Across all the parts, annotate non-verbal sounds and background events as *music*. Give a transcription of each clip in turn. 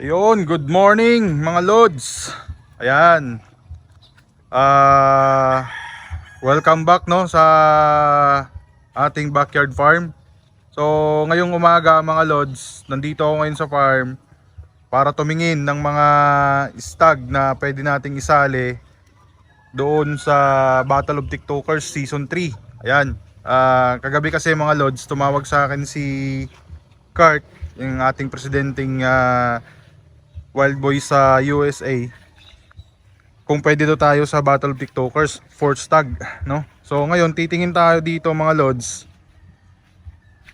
Ayun, good morning mga lods. Ayan. Ah, welcome back no sa ating backyard farm. So, ngayong umaga mga lods, nandito ako ngayon sa farm para tumingin ng mga stag na pwede nating isali doon sa Battle of TikTokers Season 3. Ayan. Ah, kagabi kasi mga lods, tumawag sa akin si Kurt, yung ating presidenteng ah, Wild Boy sa USA kung pwede daw tayo sa Battle TikTokers fourth stag no? So ngayon titingin tayo dito mga lods.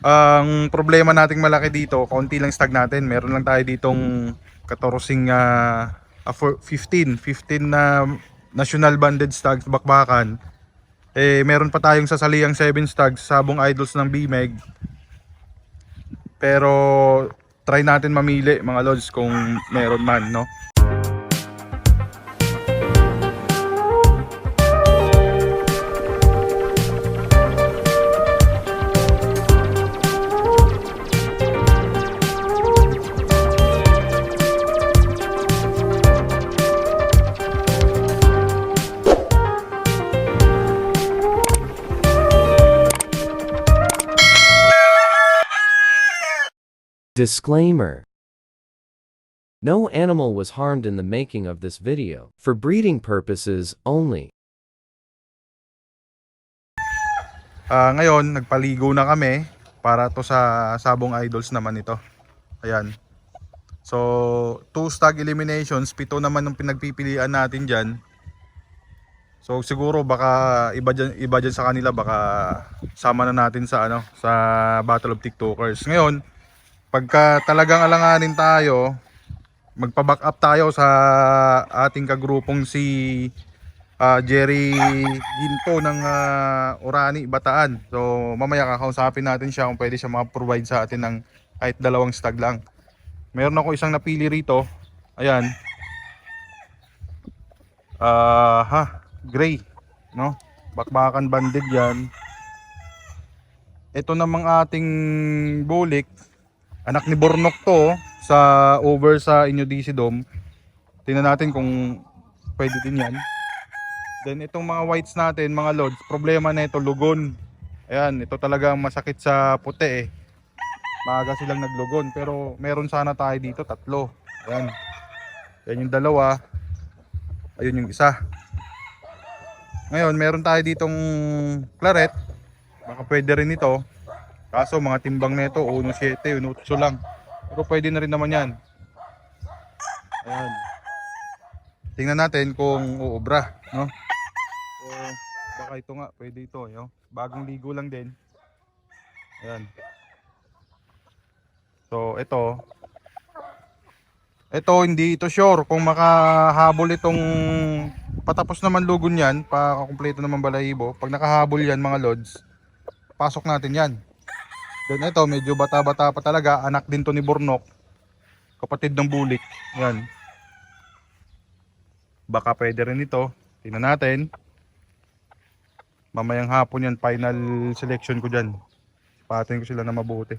Ang problema nating malaki dito konti lang stag natin. Meron lang tayo ditong 14 uh, 15 15 na national banded stags bakbakan. Eh meron pa tayong sasaliang 7 stags sabong idols ng BMEG. Pero try natin mamili mga lods kung meron man no Disclaimer No animal was harmed in the making of this video, for breeding purposes only. Ah, ngayon nagpaligo na kami para to sa Sabong Idols naman ito. Ayan. So, two stag eliminations, pito naman yung pinagpipilian natin diyan. So siguro baka iba dyan, iba dyan sa kanila baka sama na natin sa ano sa Battle of TikTokers. Ngayon, pagka talagang alanganin tayo, magpa-back up tayo sa ating kagrupong si ah, Jerry Ginto ng ah, Orani, Bataan. So mamaya kakausapin natin siya kung pwede siya maka-provide sa atin ng kahit dalawang stag lang. Meron ako isang napili rito. Ayan. Ah, ha, gray, no? Bakbakan banded 'yan. Ito namang ating bulik, anak ni Bornok to, oh, sa over sa inyo DC Dome. Tingnan natin kung pwede din 'yan. Then itong mga whites natin, mga lods, problema na ito lugon. Ayan, ito talaga masakit sa puti eh. Maaga silang naglugon pero meron sana tayo dito tatlo. Ayan. Yan yung dalawa. Ayun yung isa. Ngayon, meron tayo ditong claret. Baka pwede rin ito. Kaso mga timbang nito 1.7, 1.8 lang. Pero pwede na rin naman yan. Ayan. Tingnan natin kung uubra, no? So, baka ito nga, pwede ito, yo. Bagong ligo lang din. Ayan. So, ito. Ito, hindi ito sure kung makahabol itong patapos naman lugon yan, pa-kompleto naman balahibo. Pag nakahabol yan mga lods, pasok natin yan. Then ito, medyo bata-bata pa talaga. Anak din to ni Bornok. Kapatid ng bulik. Yan. Baka pwede rin ito. Tingnan natin. Mamayang hapon yan, final selection ko dyan. Patin ko sila na mabuti.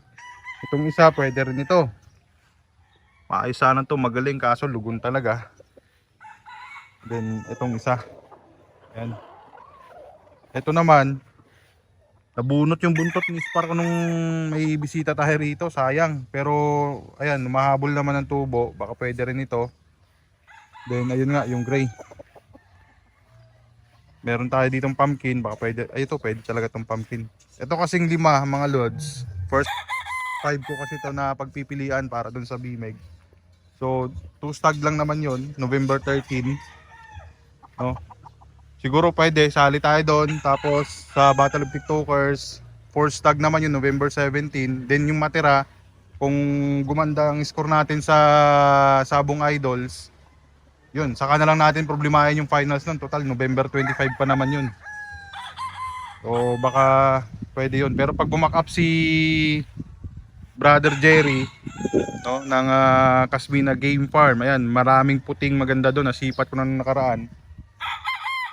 Itong isa, pwede rin ito. Maayos sana to, magaling kaso lugon talaga. Then itong isa. Ayan. Ito naman, nabunot yung buntot ni Spark nung may bisita tayo rito, sayang. Pero ayan, mahabol naman ng tubo, baka pwede rin ito. Then ayun nga, yung gray. Meron tayo ditong pumpkin, baka pwede, ay ito pwede talaga tong pumpkin. Ito kasing lima mga lods. First five ko kasi ito na pagpipilian para dun sa BMEG. So, two stag lang naman yon November 13. No? Siguro pwede, sali tayo doon. Tapos sa Battle of TikTokers, four stag naman yun, November 17. Then yung matira, kung gumanda ang score natin sa Sabong Idols, yun, saka na lang natin problemahin yung finals nun. Total, November 25 pa naman yun. So baka pwede yun. Pero pag bumak up si Brother Jerry, no, ng ah, Kasmina Game Farm. Ayan, maraming puting maganda doon. Nasipat ko na nakaraan.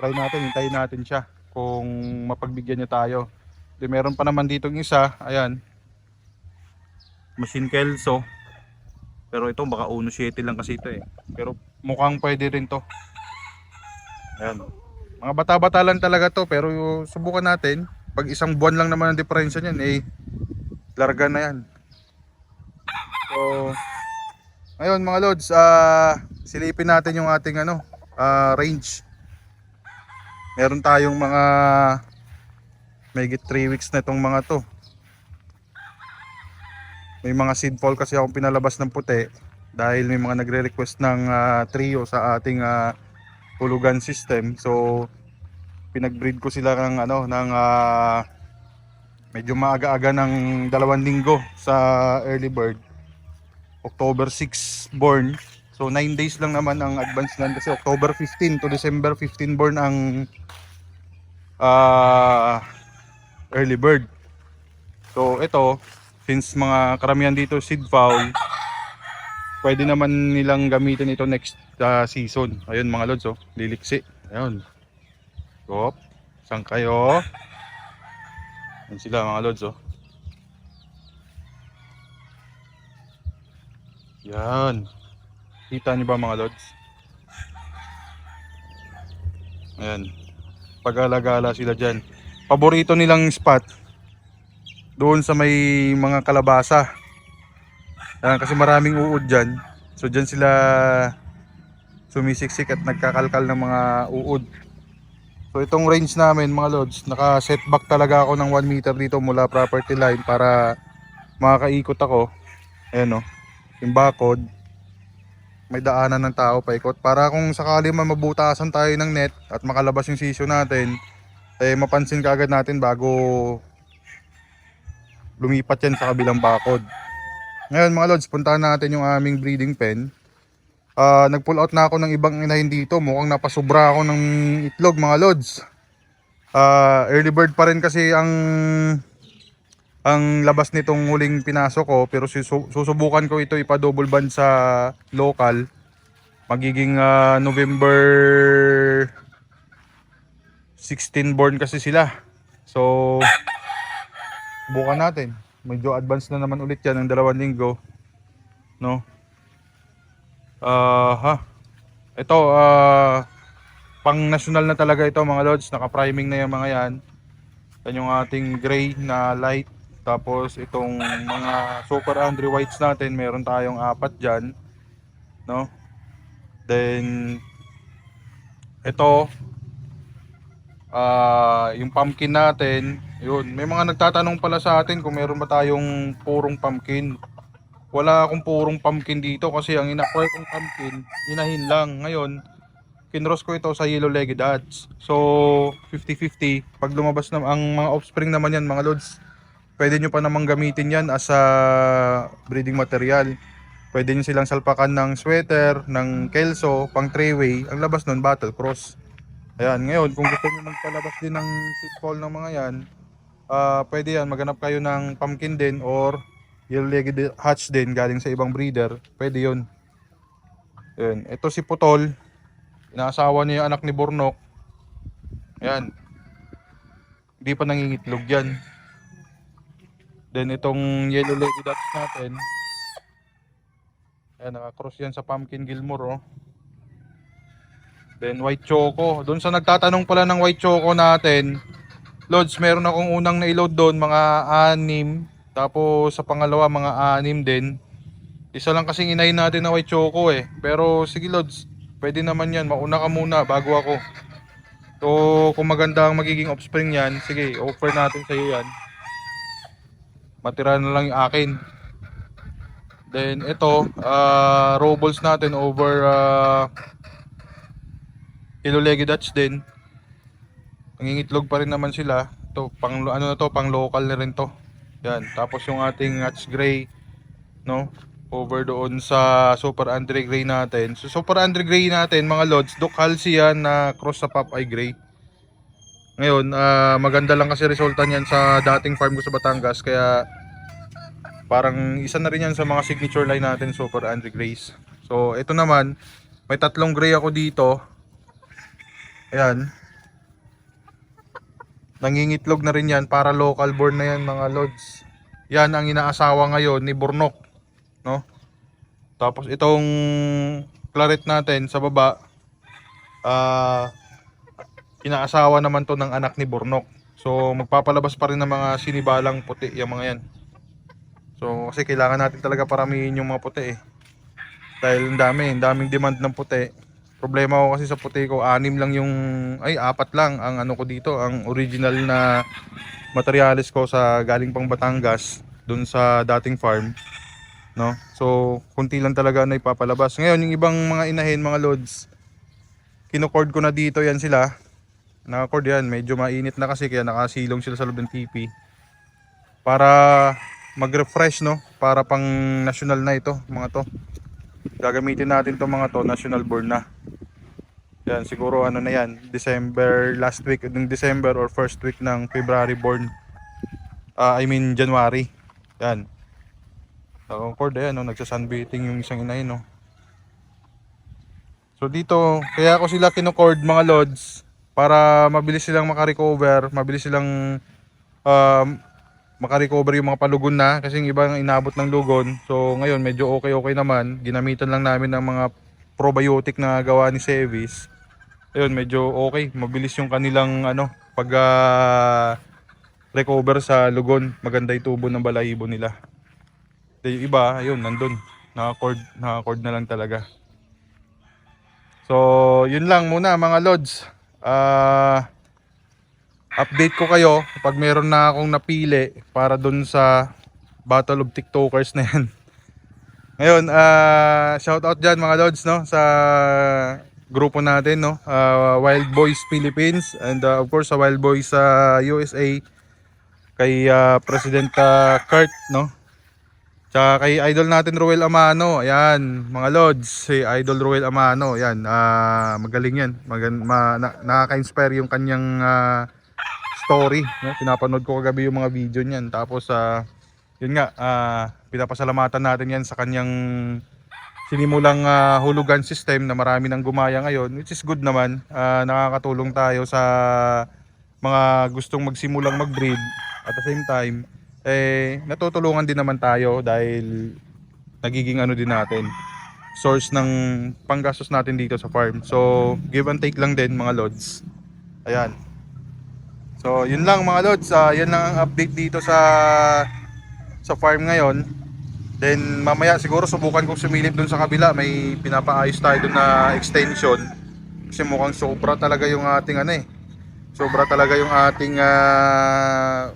Try natin, hintayin natin siya kung mapagbigyan niya tayo. Di meron pa naman dito isa, ayan. Machine Kelso. Pero ito baka 1.7 lang kasi ito eh. Pero mukhang pwede rin to. Ayan. Mga bata-bata lang talaga to pero subukan natin. Pag isang buwan lang naman ang diferensya niyan eh larga na yan. So ngayon mga lods, ah silipin natin yung ating ano, ah, range. Meron tayong mga may 3 weeks na itong mga to. May mga seed fall kasi akong pinalabas ng puti dahil may mga nagre-request ng ah, trio sa ating ah, hulugan system. So pinag-breed ko sila ng ano ng ah, medyo maaga-aga ng dalawang linggo sa early bird. October 6 born. So 9 days lang naman ang advance land kasi October 15 to December 15 born ang ah, early bird. So ito, since mga karamihan dito seed fowl, pwede naman nilang gamitin ito next ah, season. Ayun mga lods, oh, liliksi. Ayun. Hop, saan kayo? Yan sila mga lods, oh. Yan. Kita niyo ba mga lods? Ayan. Pag-alagala sila dyan. Paborito nilang spot doon sa may mga kalabasa. Ayan, kasi maraming uod dyan. So dyan sila sumisiksik at nagkakalkal ng mga uod. So itong range namin mga lods, naka-setback talaga ako ng 1 meter dito mula property line para makakaikot ako. Ayan o, yung bakod. May daanan ng tao paikot para kung sakali man mabutasan tayo ng net at makalabas yung sisyo natin, eh mapansin kaagad natin bago lumipat yan sa kabilang bakod. Ngayon mga lods, puntahan natin yung aming breeding pen. Ah, nag-pull out na ako ng ibang inahin dito. Mukhang napasubra ako ng itlog mga lods. Ah, early bird pa rin kasi ang ang labas nitong huling pinasok ko pero susu- susubukan ko ito ipa-double band sa local. Magiging ah, November 16 born kasi sila. So subukan natin. Medyo advance na naman ulit yan ng dalawang linggo. No? Ah, ha. Ito, ah, pang national na talaga ito mga lods. Naka-priming na yung mga yan. Yan yung ating gray na light. Tapos itong mga super Andre whites natin, meron tayong apat dyan. No? Then, ito, ah, yung pumpkin natin, yun. May mga nagtatanong pala sa atin kung meron ba tayong purong pumpkin. Wala akong purong pumpkin dito kasi ang ina-acquire kong pumpkin, inahin lang. Ngayon, kinross ko ito sa yellow legged hats. So, 50-50. Pag lumabas na ang mga offspring naman yan, mga lods, pwede nyo pa namang gamitin yan as a breeding material. Pwede nyo silang salpakan ng sweater, ng kelso, pang three-way. Ang labas nun, battle cross. Ayan, ngayon, kung gusto nyo magpalabas din ng seed fall ng mga yan, ah pwede yan, maghanap kayo ng pumpkin din or yellow-legged hatch din galing sa ibang breeder. Pwede yun. Ayan, ito si Putol. Inaasawa niya yung anak ni Bornok. Ayan. Hindi pa nangingitlog yan. Then itong yellow-legged hatch natin. Ayan, nakakross yan sa Pumpkin Gilmore, oh. Then white choco. Doon sa nagtatanong pala ng white choco natin, Lods, meron akong unang na-load doon, mga anim. Tapos sa pangalawa, mga anim din. Isa lang kasing inahin natin na white choco eh. Pero sige Lods, pwede naman yan. Mauna ka muna bago ako. So kung maganda ang magiging offspring yan, sige, offer natin sa iyo yan. Matira na lang yung akin. Then ito, uh, row natin over uh, Ilolegi Dutch din. Nangingitlog pa rin naman sila. Ito, pang ano na to, pang local na rin to. Yan, tapos yung ating Hatch Gray, no? Over doon sa Super Andre Gray natin. So Super Andre Gray natin, mga lods, Doc Halsey yan na cross sa Popeye Gray. Ngayon, ah, maganda lang kasi resulta niyan sa dating farm ko sa Batangas kaya parang isa na rin yan sa mga signature line natin Super Andre Grays. So ito naman, may tatlong gray ako dito. Ayan. Nangingitlog na rin yan para local born na yan mga lods. Yan ang inaasawa ngayon ni Bornok. No? Tapos itong claret natin sa baba, ah, inaasawa naman to ng anak ni Bornok. So magpapalabas pa rin ng mga sinibalang puti yung mga yan. So kasi kailangan natin talaga paramihin yung mga puti eh. Dahil ang dami, ang daming demand ng puti. Problema ko kasi sa puti ko, anim lang yung, ay apat lang ang ano ko dito, ang original na materialis ko sa galing pang Batangas, dun sa dating farm. No? So, kunti lang talaga na ipapalabas. Ngayon, yung ibang mga inahin, mga loads, kinucord ko na dito yan sila. Nakacord yan, medyo mainit na kasi kaya nakasilong sila sa loob ng TP. Para mag-refresh, no? Para pang national na ito, mga to. Gagamitin natin to mga to, national born na. Yan, siguro ano na yan, December, last week ng December or first week ng February born. Ah, I mean January. Yan. Sa Concord, ayan, no, nagsa-sunbathing yung isang inay, no. So dito, kaya ako sila kinucord mga lods para mabilis silang makarecover, mabilis silang um, makarecover yung mga palugon na kasi yung iba ang inabot ng lugon. So ngayon medyo okay-okay naman. Ginamitan lang namin ng mga probiotic na gawa ni Sevis. Ayun, medyo okay. Mabilis yung kanilang ano, pag ah, recover sa lugon. Maganda yung tubo ng balahibo nila. Yung iba, ayun, nandun. Naka-cord, naka-cord na lang talaga. So, yun lang muna mga lods. Ah, update ko kayo kapag meron na akong napili para dun sa Battle of TikTokers na yan. *laughs* Ngayon, ah shout out dyan mga lods no sa grupo natin no, ah, Wild Boys Philippines and ah, of course sa Wild Boys sa USA kay ah, President ah, Kurt no. Tsaka kay idol natin Ruel Amano. Ayan, mga lods, si Idol Ruel Amano. Ayan, ah, magaling yan. Magan, ma, na, nakaka-inspire yung kanyang ah, story. No? Pinapanood ko kagabi yung mga video niyan. Tapos, ah, yun nga, ah, pinapasalamatan natin yan sa kanyang sinimulang ah, hulugan system na marami nang gumaya ngayon. Which is good naman. Ah, nakakatulong tayo sa mga gustong magsimulang mag-breed. At the same time, eh, natutulungan din naman tayo dahil nagiging ano din natin source ng panggastos natin dito sa farm. So, give and take lang din mga lods. Ayan. So, yun lang mga lods. Ah, yan lang ang update dito sa sa farm ngayon. Then mamaya siguro subukan kong sumilip dun sa kabila. May pinapaayos tayo dun na extension. Kasi mukhang sobra talaga yung ating ano eh. Sobra talaga yung ating pa-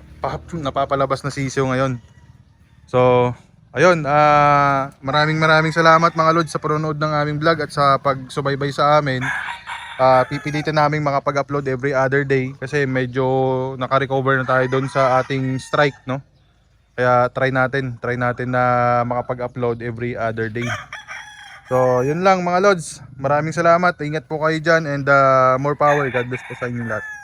napapalabas na sisiyo ngayon. So, ayun, ah maraming maraming salamat mga lods sa panonood ng aming vlog at sa pagsubaybay sa amin. Ah, pipilitan naming makapag-upload every other day kasi medyo naka-recover na tayo doon sa ating strike, no? Kaya try natin, try natin na makapag-upload every other day. So, yun lang mga lods. Maraming salamat. Ingat po kayo dyan and ah, more power. God bless po sa inyo lahat.